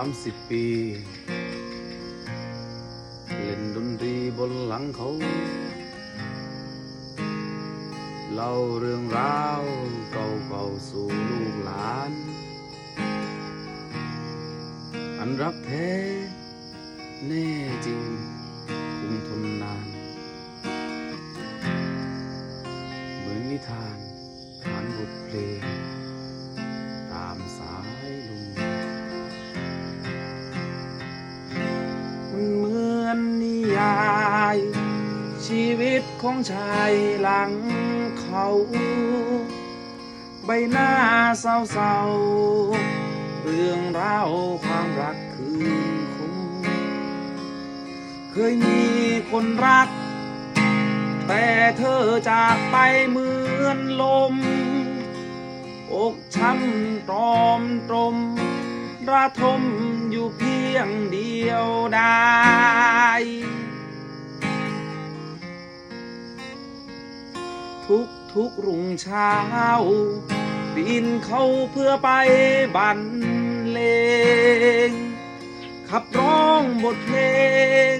ามสิบปี เล่นดนตรีบนหลังเขา เล่าเรื่องราวเก่าๆสู่ลูกหลาน อันรักแท้แน่จริงคงทนนาน เหมือนนิทานผ่านบทเพลง ยาย ชีวิตของชายหลังเขา ใบหน้าเศร้าๆ เรื่องราวความรักคืนคงเคยมีคนรัก แต่เธอจากไปเหมือนลม อกช้ำตรอมตรมระทม อยู่เพียงเดียวได้ทุกทุกรุ่งเช้า บินเข้าเพื่อไปบรรเลง ขับร้องบทเพลง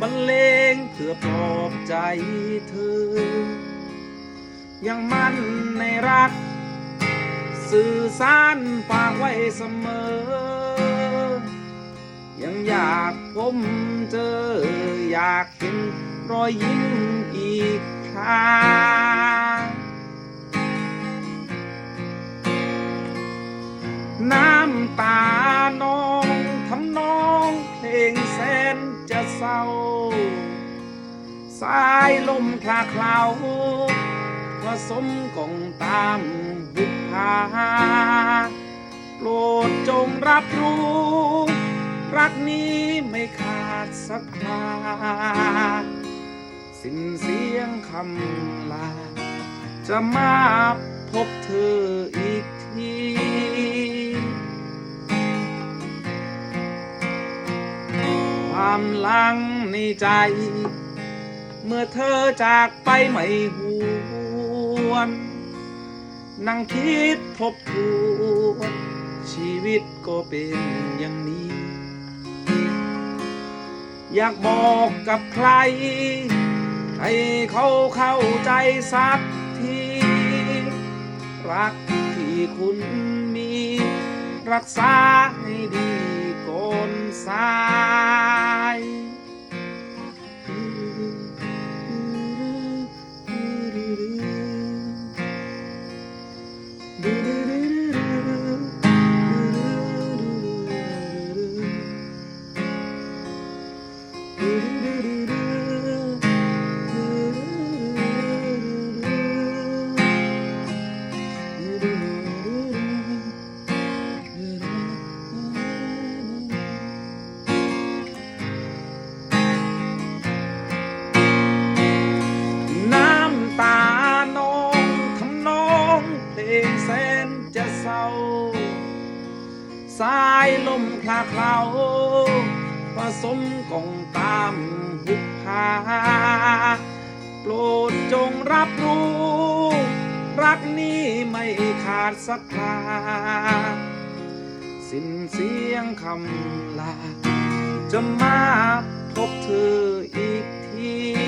บรรเลงเพื่อปลอบใจเธอ ยังมั่นในรัก สื่อสารฝากไว้เสมอ ยังอยากพบเจออยากเห็นรอยยิ้มอีกครั้งน้ำตาน้องทำนองเพลงแสนจะเศร้า สายลมคลาเคล้าผสมกองตามบุพพาโปรดจงรับรู้ รักนี้ไม่ขาดสักคราสิ้นเสียงคำลา จะมาพบเธออีกที ความลังในใจ เมื่อเธอจากไปไม่หวนนั่งคิดทบทวนชีวิตก็เป็นอย่างนี้ อยากบอกกับใคร ให้เขาเข้าใจสักที รักที่คุณมี รักษาให้ดีก่อนสา งเพลงแสนจะเศร้า สายลมคลาเคล้าผสมกองตามบุพพาโปรดจงรับรู้ รักนี้ไม่ขาดสักคราสิ้นเสียงคำลา จะมาพบเธออีกที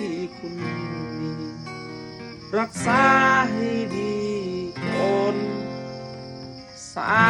ที่คุณมี รักษาให้ดีคนสา